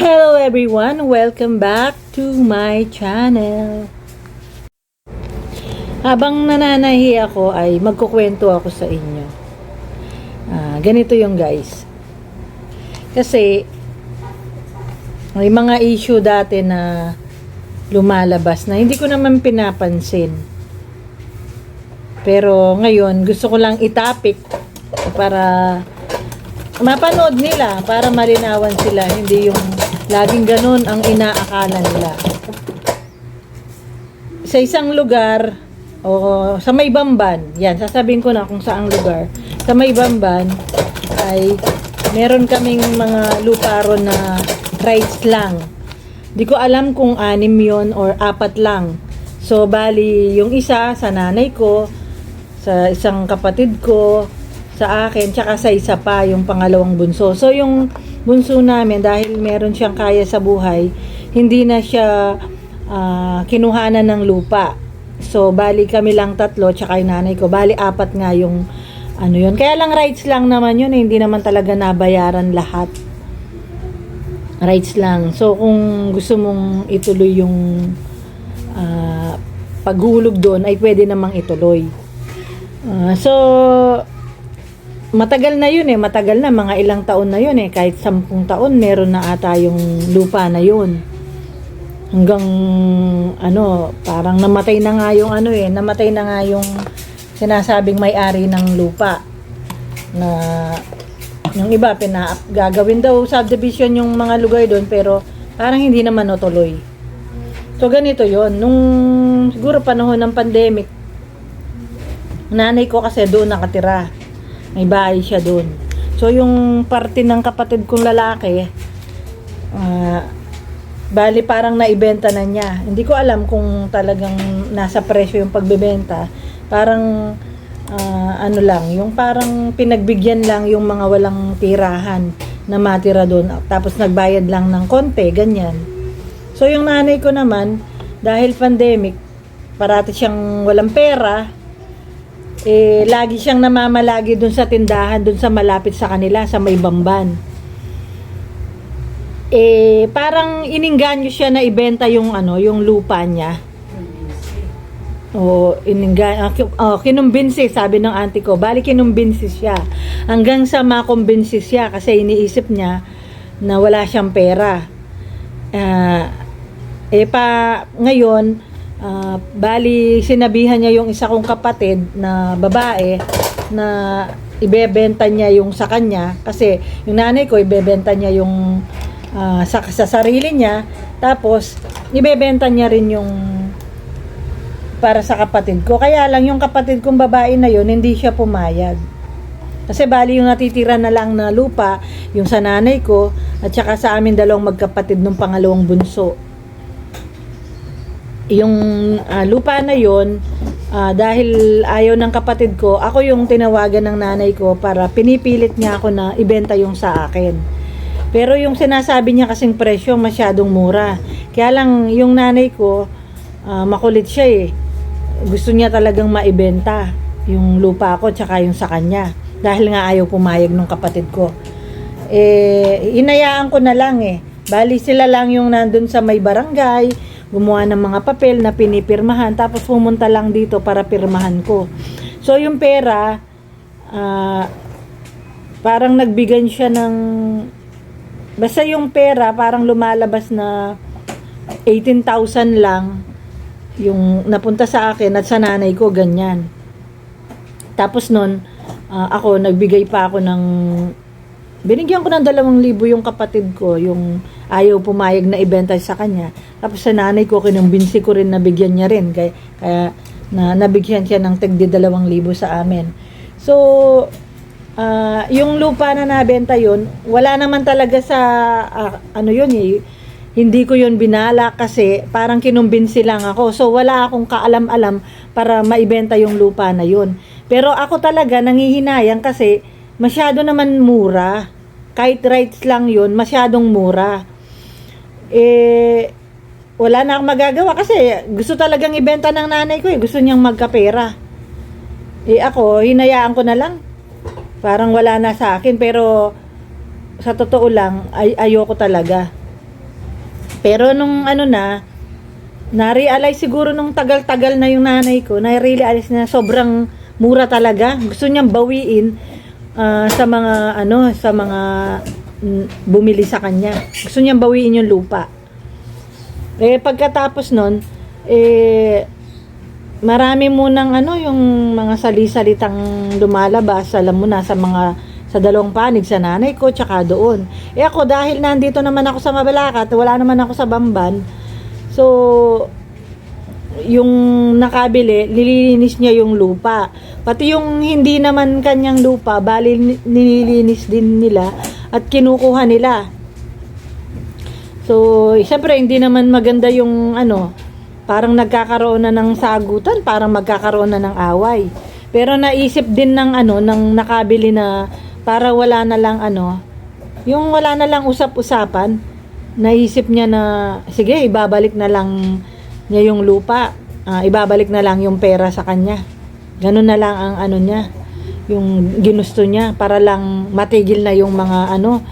Hello everyone! Welcome back to my channel. Habang nananahi ako ay magkukwento ako sa inyo. Ah, ganito yung guys. Kasi may mga issue dati na lumalabas na hindi ko naman pinapansin. Pero ngayon gusto ko lang itapik para mapanood nila para malinawan sila. Hindi yung laging ganun ang inaakala nila. Sa isang lugar o sa may bamban yan sasabihin ko na kung saang lugar. Sa may bamban ay meron kaming mga lupa ron na rights lang. Di ko alam kung anim yon or apat lang. So bali yung isa sa nanay ko sa isang kapatid ko sa akin, tsaka sa isa pa, yung pangalawang bunso. So, yung bunso namin, dahil meron siyang kaya sa buhay, hindi na siya ah, kinuhanan ng lupa. So, bali kami lang tatlo, tsaka yung nanay ko. Bali, apat nga yung ano yun. Kaya lang rights lang naman yun, eh, hindi naman talaga nabayaran lahat. Rights lang. So, kung gusto mong ituloy yung ah, paghulog doon, ay pwede namang ituloy. Ah, so, matagal na yun eh, matagal na, mga ilang taon na yun eh, kahit sampung taon, meron na ata yung lupa na yun. Hanggang, ano, parang namatay na nga yung ano eh, namatay na nga yung sinasabing may-ari ng lupa. Na, yung iba, pina, gagawin daw subdivision yung mga lugar doon, pero parang hindi naman natuloy. So, ganito yon Nung, siguro panahon ng pandemic, nanay ko kasi doon nakatira may bahay siya doon. So, yung parte ng kapatid kong lalaki, ah, bali parang naibenta na niya. Hindi ko alam kung talagang nasa presyo yung pagbebenta. Parang, ah, ano lang, yung parang pinagbigyan lang yung mga walang tirahan na matira doon. Tapos nagbayad lang ng konti, ganyan. So, yung nanay ko naman, dahil pandemic, parati siyang walang pera, eh, lagi siyang namamalagi dun sa tindahan, dun sa malapit sa kanila, sa may bamban. Eh, parang iningganyo siya na ibenta yung ano, yung lupa niya. O, ininggan, ah, ki- oh, kinumbinsi, sabi ng auntie ko. Bali, kinumbinsi siya. Hanggang sa makumbinsi siya kasi iniisip niya na wala siyang pera. Ah, eh pa, ngayon, ah, bali, sinabihan niya yung isa kong kapatid na babae na ibebenta niya yung sa kanya. Kasi yung nanay ko ibebenta niya yung ah, sa, sa sarili niya. Tapos ibebenta niya rin yung para sa kapatid ko. Kaya lang yung kapatid kong babae na yun hindi siya pumayag. Kasi bali yung natitira na lang na lupa yung sa nanay ko at saka sa amin dalawang magkapatid nung pangalawang bunso yung ah, lupa na yon ah, dahil ayaw ng kapatid ko, ako yung tinawagan ng nanay ko para pinipilit niya ako na ibenta yung sa akin. Pero yung sinasabi niya kasing presyo masyadong mura. Kaya lang yung nanay ko, ah, makulit siya eh. Gusto niya talagang maibenta yung lupa ko tsaka yung sa kanya. Dahil nga ayaw pumayag ng kapatid ko. Eh, inayaan ko na lang eh. Bali sila lang yung nandun sa may barangay, gumawa ng mga papel na pinipirmahan tapos pumunta lang dito para pirmahan ko. So yung pera ah, parang nagbigan siya ng basta yung pera parang lumalabas na 18,000 lang yung napunta sa akin at sa nanay ko ganyan. Tapos nun ah, ako nagbigay pa ako ng binigyan ko ng dalawang libo yung kapatid ko, yung ayaw pumayag na ibenta sa kanya. Tapos sa nanay ko, kinumbinsi ko rin na bigyan niya rin. Kaya, kaya na, nabigyan siya ng tagdi dalawang libo sa amin. So, ah, yung lupa na nabenta yun, wala naman talaga sa, ah, ano yun eh, hindi ko yun binala kasi parang kinumbinsi lang ako. So, wala akong kaalam-alam para maibenta yung lupa na yun. Pero ako talaga nangihinayang kasi masyado naman mura. Kahit rights lang yun, masyadong mura. Eh, wala na akong magagawa kasi gusto talagang ibenta ng nanay ko eh. Gusto niyang magkapera. Eh ako, hinayaan ko na lang. Parang wala na sa akin pero sa totoo lang, ay ayoko talaga. Pero nung ano na, na-realize siguro nung tagal-tagal na yung nanay ko, na-realize na sobrang mura talaga. Gusto niyang bawiin ah, sa mga ano, sa mga bumili sa kanya. Gusto niyang bawiin yung lupa. Eh pagkatapos nun, eh marami munang ano yung mga sali-salitang lumalabas, alam mo na sa mga sa dalawang panig sa nanay ko tsaka doon. Eh ako dahil nandito naman ako sa Mabalacat, wala naman ako sa Bamban. So yung nakabili, nililinis niya yung lupa. Pati yung hindi naman kanyang lupa, bali ni- nililinis din nila at kinukuha nila. So, siyempre hindi naman maganda yung ano, parang nagkakaroon na ng sagutan, parang magkakaroon na ng away. Pero naisip din ng ano, ng nakabili na para wala na lang ano, yung wala na lang usap-usapan, naisip niya na, sige, ibabalik na lang niya yung lupa, Ah, ibabalik na lang yung pera sa kanya. Ganun na lang ang ano niya, yung ginusto niya para lang matigil na yung mga ano,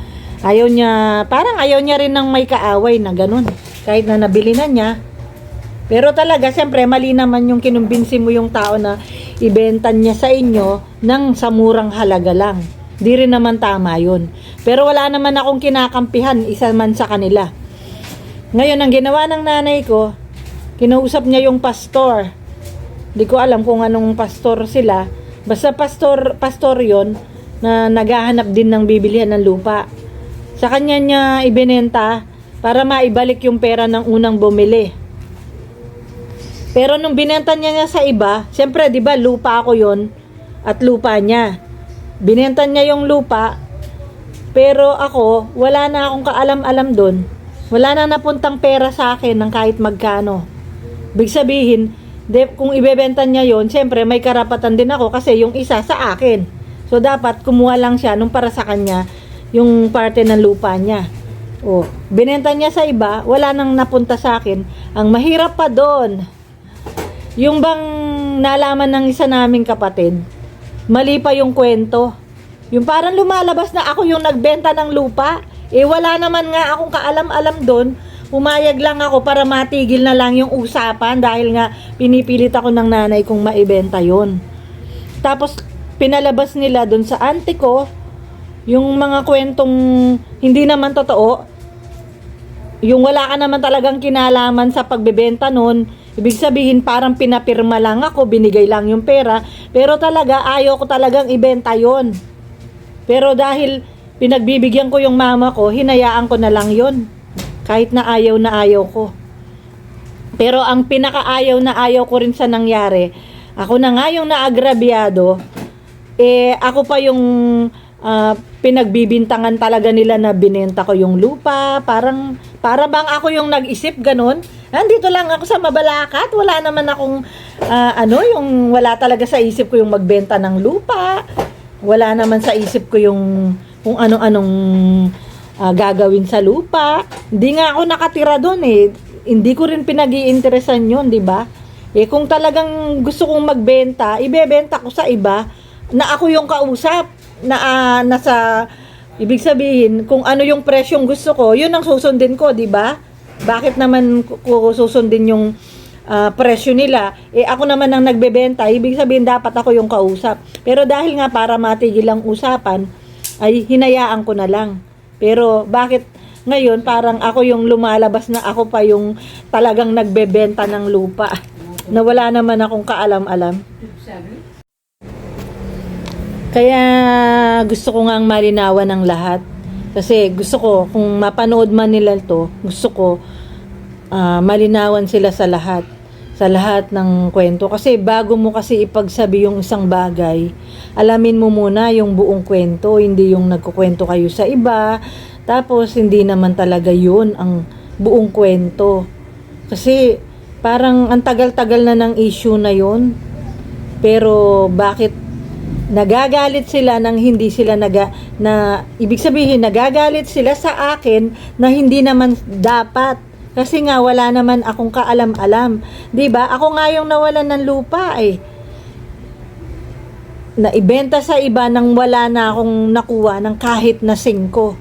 ayaw niya, parang ayaw niya rin ng may kaaway na ganun. Kahit na nabili na niya, pero talaga, siyempre, mali naman yung kinumbinsi mo yung tao na ibenta niya sa inyo ng sa murang halaga lang. Di rin naman tama yun. Pero wala naman akong kinakampihan, isa man sa kanila. Ngayon, ang ginawa ng nanay ko, kinausap niya yung pastor. Di ko alam kung anong pastor sila. Basta pastor, pastor yon na naghahanap din ng bibilihan ng lupa. Sa kanya niya ibinenta para maibalik yung pera ng unang bumili. Pero nung binenta niya niya sa iba, siyempre, di ba, lupa ako yon at lupa niya. Binenta niya yung lupa, pero ako, wala na akong kaalam-alam doon. Wala na napuntang pera sa akin ng kahit magkano. Big sabihin, de, kung ibebenta niya yon, siyempre may karapatan din ako kasi yung isa sa akin. So dapat kumuha lang siya nung para sa kanya yung parte ng lupa niya. O, binenta niya sa iba, wala nang napunta sa akin. Ang mahirap pa doon, yung bang nalaman ng isa naming kapatid, mali pa yung kwento. Yung parang lumalabas na ako yung nagbenta ng lupa. Eh wala naman nga akong kaalam-alam doon. Umayag lang ako para matigil na lang yung usapan dahil nga pinipilit ako ng nanay kong maibenta yon. Tapos pinalabas nila doon sa auntie ko yung mga kwentong hindi naman totoo. Yung wala ka naman talagang kinalaman sa pagbebenta nun, ibig sabihin parang pinapirma lang ako, binigay lang yung pera, pero talaga ayaw ko talagang ibenta yon. Pero dahil pinagbibigyan ko yung mama ko, hinayaan ko na lang yon. Kahit na ayaw na ayaw ko. Pero ang pinakaayaw na ayaw ko rin sa nangyari, ako na nga yung naagrabyado, eh ako pa yung ah, pinagbibintangan talaga nila na binenta ko yung lupa, parang para bang ako yung nag-isip ganun. Nandito lang ako sa Mabalacat, wala naman akong ah, ano, yung wala talaga sa isip ko yung magbenta ng lupa. Wala naman sa isip ko yung kung ano-anong ah, gagawin sa lupa. Hindi nga ako nakatira doon eh. Hindi ko rin pinag-iinteresan yun, di ba? Eh kung talagang gusto kong magbenta, ibebenta ko sa iba na ako yung kausap na ah, nasa ibig sabihin kung ano yung presyong gusto ko, yun ang susundin ko, di ba? Bakit naman ko susundin yung ah, presyo nila? Eh ako naman ang nagbebenta, ibig sabihin dapat ako yung kausap. Pero dahil nga para matigil ang usapan, ay hinayaan ko na lang. Pero bakit ngayon parang ako yung lumalabas na ako pa yung talagang nagbebenta ng lupa na wala naman akong kaalam-alam. Kaya gusto ko nga ang malinawan ng lahat. Kasi gusto ko, kung mapanood man nila to, gusto ko ah, malinawan sila sa lahat. Sa lahat ng kwento. Kasi bago mo kasi ipagsabi yung isang bagay, alamin mo muna yung buong kwento, hindi yung nagkukwento kayo sa iba. Tapos hindi naman talaga yun ang buong kwento. Kasi parang ang tagal-tagal na ng issue na yun. Pero bakit nagagalit sila nang hindi sila naga na ibig sabihin nagagalit sila sa akin na hindi naman dapat kasi nga wala naman akong kaalam-alam 'di ba ako nga yung nawalan ng lupa eh na ibenta sa iba nang wala na akong nakuha ng kahit na singko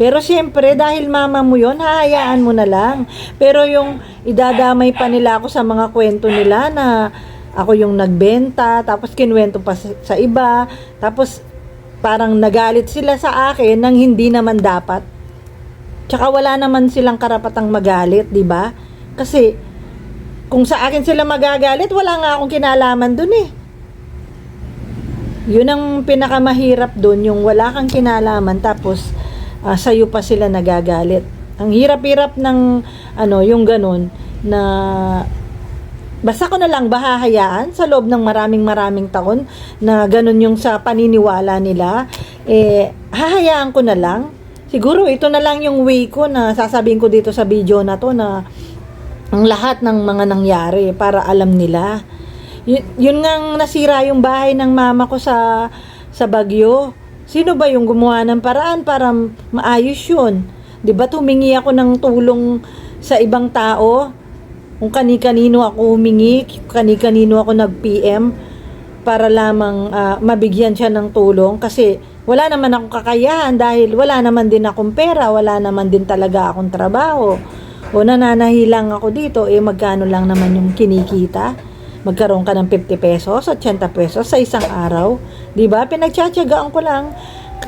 Pero siyempre, dahil mama mo yon hahayaan mo na lang. Pero yung idadamay pa nila ako sa mga kwento nila na ako yung nagbenta, tapos kinwento pa sa iba, tapos parang nagalit sila sa akin nang hindi naman dapat. Tsaka wala naman silang karapatang magalit, di ba? Kasi kung sa akin sila magagalit, wala nga akong kinalaman dun eh. Yun ang pinakamahirap dun, yung wala kang kinalaman tapos ah, sa'yo pa sila nagagalit. Ang hirap-hirap ng ano, yung ganun na basta ko na lang bahahayaan sa loob ng maraming maraming taon na ganun yung sa paniniwala nila, eh, hahayaan ko na lang. Siguro ito na lang yung way ko na sasabihin ko dito sa video na to na ang lahat ng mga nangyari para alam nila. Yun, yun nga nasira yung bahay ng mama ko sa sa Bagyo. Sino ba yung gumawa ng paraan para maayos yun? 'Di ba tumingi ako ng tulong sa ibang tao? Kung kani-kanino ako humingi, kani-kanino ako nag-PM para lamang ah, mabigyan siya ng tulong kasi wala naman akong kakayahan dahil wala naman din akong pera, wala naman din talaga akong trabaho. O nananahilang ako dito, eh magkano lang naman yung kinikita? Magkaroon ka ng 50 pesos, 80 pesos sa isang araw. ba? Pinagtsatsagaan ko lang.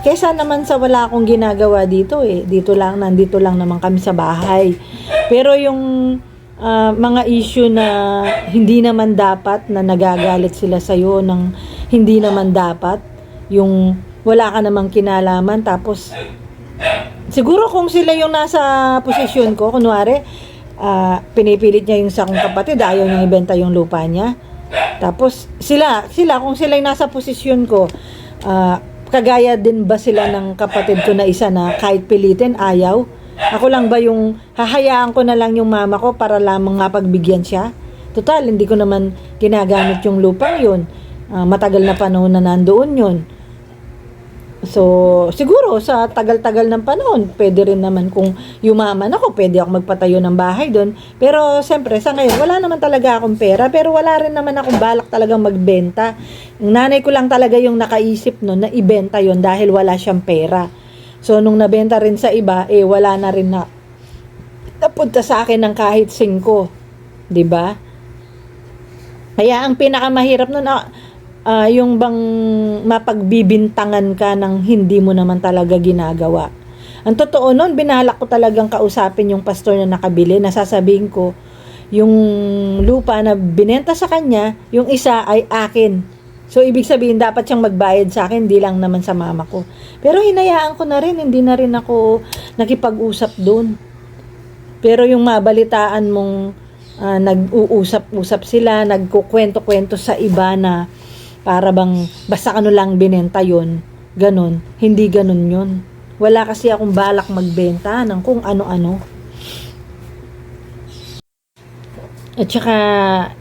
Kesa naman sa wala akong ginagawa dito eh. Dito lang, nandito lang naman kami sa bahay. Pero yung ah, mga issue na hindi naman dapat na nagagalit sila sa'yo ng hindi naman dapat. Yung wala ka namang kinalaman tapos siguro kung sila yung nasa posisyon ko kunwari ah, pinipilit niya yung sa kong kapatid ayaw niyang ibenta yung lupa niya. Tapos sila sila kung sila yung nasa posisyon ko ah, kagaya din ba sila ng kapatid ko na isa na kahit pilitin ayaw ako lang ba yung hahayaan ko na lang yung mama ko para lamang mapagbigyan siya total hindi ko naman ginagamit yung lupang yun Ah, matagal na panahon na nandoon yun So, siguro sa tagal-tagal ng panahon, pwede rin naman kung yumaman ako, pwede ako magpatayo ng bahay doon. Pero siyempre, sa ngayon, wala naman talaga akong pera, pero wala rin naman akong balak talagang magbenta. Yung nanay ko lang talaga yung nakaisip noon na ibenta yon dahil wala siyang pera. So, nung nabenta rin sa iba, eh wala na rin na napunta sa akin ng kahit singko. 'Di ba? Kaya ang pinakamahirap nun, ah, ah, yung bang mapagbibintangan ka ng hindi mo naman talaga ginagawa. Ang totoo nun, binalak ko talagang kausapin yung pastor na nakabili, nasasabihin ko, yung lupa na binenta sa kanya, yung isa ay akin. So, ibig sabihin, dapat siyang magbayad sa akin, di lang naman sa mama ko. Pero hinayaan ko na rin, hindi na rin ako nakipag-usap doon. Pero yung mabalitaan mong ah, nag-uusap-usap sila, nagkukwento-kwento sa iba na para bang basta ano lang binenta yon ganun. Hindi ganun yon Wala kasi akong balak magbenta ng kung ano-ano. At saka,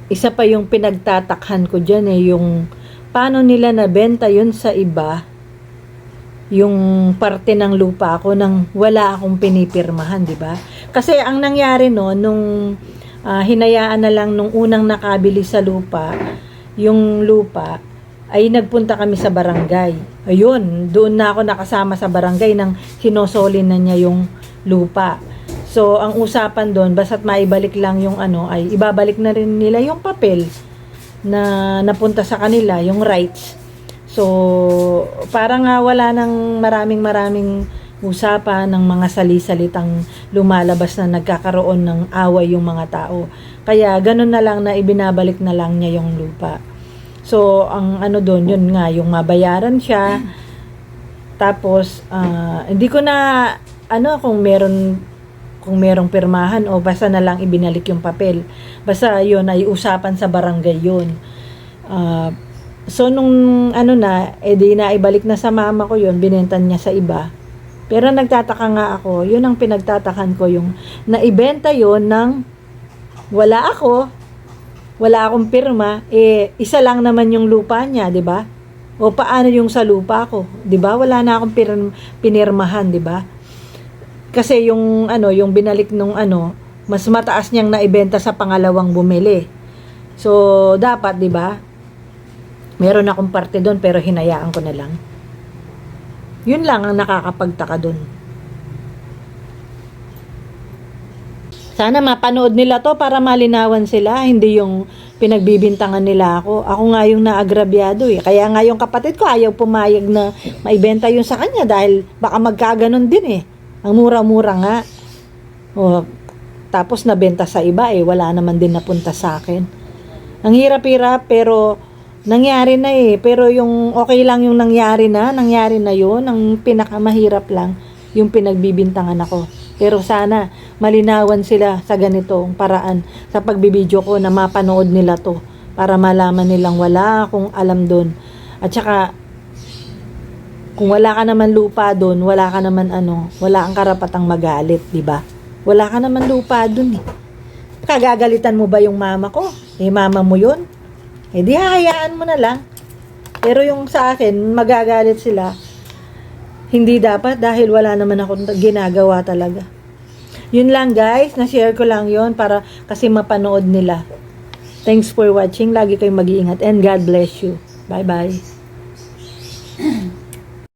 isa pa yung pinagtatakhan ko dyan eh, yung paano nila nabenta yun sa iba, yung parte ng lupa ko nang wala akong pinipirmahan, di ba? Kasi ang nangyari no, nung ah, hinayaan na lang nung unang nakabili sa lupa, yung lupa, ay nagpunta kami sa barangay. Ayun, doon na ako nakasama sa barangay nang sinosoli na niya yung lupa. So, ang usapan doon, basta't maibalik lang yung ano, ay ibabalik na rin nila yung papel na napunta sa kanila, yung rights. So, parang nga wala nang maraming maraming usapan ng mga sali-salitang lumalabas na nagkakaroon ng away yung mga tao. Kaya ganun na lang na ibinabalik na lang niya yung lupa. So, ang ano doon, yun nga, yung mabayaran siya. Tapos, ah, hindi ko na, ano, kung meron kung merong pirmahan o basta na lang ibinalik yung papel. Basta yun ay usapan sa barangay yun. Ah, so nung ano na, edi na ibalik na sa mama ko yun, binentan niya sa iba. Pero nagtataka nga ako, yun ang pinagtatakan ko yung naibenta yun ng wala ako, wala akong pirma, eh isa lang naman yung lupa niya, 'di ba? O paano yung sa lupa ko, 'di ba? Wala na akong pir- pinirmahan, 'di ba? Kasi yung ano, yung binalik nung ano, mas mataas niyang naibenta sa pangalawang bumili. So dapat, 'di ba? Meron akong parte doon pero hinayaan ko na lang. Yun lang ang nakakapagtaka doon. Sana mapanood nila to para malinawan sila, hindi yung pinagbibintangan nila ako. Ako nga yung naagrabyado eh. Kaya nga yung kapatid ko ayaw pumayag na maibenta yung sa kanya dahil baka magkaganon din eh. Ang mura-mura nga. O, tapos nabenta sa iba eh, wala naman din napunta sa akin. Ang hirap-hirap pero nangyari na eh. Pero yung okay lang yung nangyari na, nangyari na yun. Ang pinakamahirap lang yung pinagbibintangan ako. Pero sana malinawan sila sa ganitong paraan sa pagbibideo ko na mapanood nila to para malaman nilang wala akong alam doon. At saka kung wala ka naman lupa doon, wala ka naman ano, wala kang karapatang magalit, di ba? Wala ka naman lupa doon eh. Kagagalitan mo ba yung mama ko? Eh mama mo yun? Eh di hahayaan mo na lang. Pero yung sa akin, magagalit sila. Hindi dapat dahil wala naman ako ginagawa talaga. Yun lang guys, na-share ko lang yon para kasi mapanood nila. Thanks for watching. Lagi kayong mag-iingat and God bless you. Bye-bye.